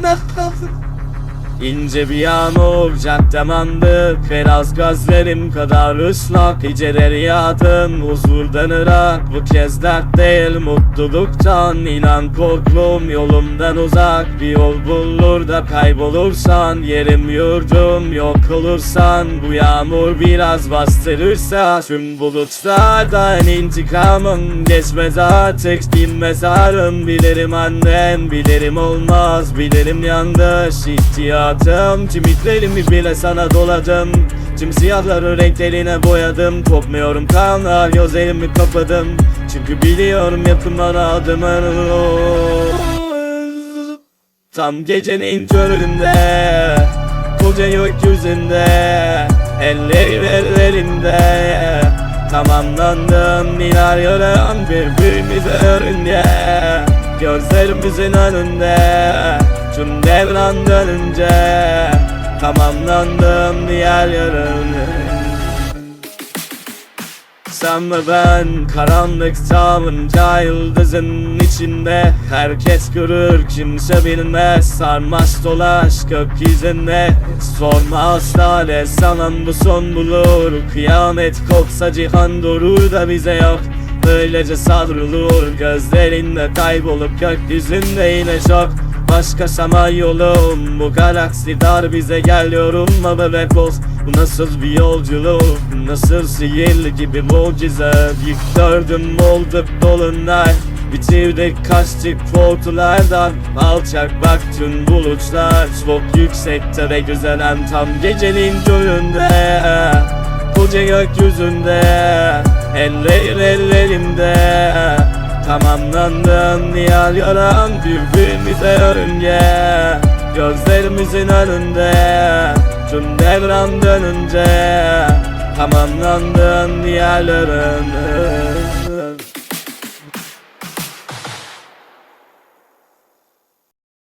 nothing. İnce bir yağmur caddem andık Biraz gözlerim kadar ıslak. Geceleri yağdım huzurdan ırak Bu kez dert değil mutluluktan. İnan korktum yolumdan uzak. Bir yol bulur da kaybolursan. Yerim yurdum yok olursan. Bu yağmur biraz bastırırsa. Tüm bulutlardan intikamım. Geçmez artık bin mezarım. Bilirim annem bilirim olmaz. Bilirim yanlış ihtiyatım Kimitlerimi bile sana doladım Tüm siyahları renklerine boyadım. Kopmuyorum kanlar gözlerimi kapadım Çünkü biliyorum yakınlara adımını Tam gecenin köründe Koca gökyüzünde Ellerim ellerimde Tamamlandım yaran birbirimize örünce Gözlerimizin önünde Tüm devran dönünce Tamamlandım diğer yarın sen ve ben karanlıkta bunca yıldızın içinde Herkes görür kimse bilmez Sarmaş dolaş gökyüzünde. Sorma asla ne zaman bu son bulur Kıyamet kopsa cihan durur da bize yok. Böylece savrulur gözlerinde kaybolup gökyüzünde yine şok Başka sama yolum Bu galaksi dar bize gel yorulma bebek ol Bu nasıl bir yolculuk Nasıl sihirli gibi mucize. Yık gördüm olduk dolunay Bitirdik kaçtık korkulardan Alçak bak tüm bulutlar Çok yüksekte ve güzelen tam gecenin köründe Koca gökyüzünde Eller ellerimde Tamamlandım nihal yaran birbirimize örünce Gözlerimizin önünde Tüm devran dönünce. Tamamlandım diğerlerin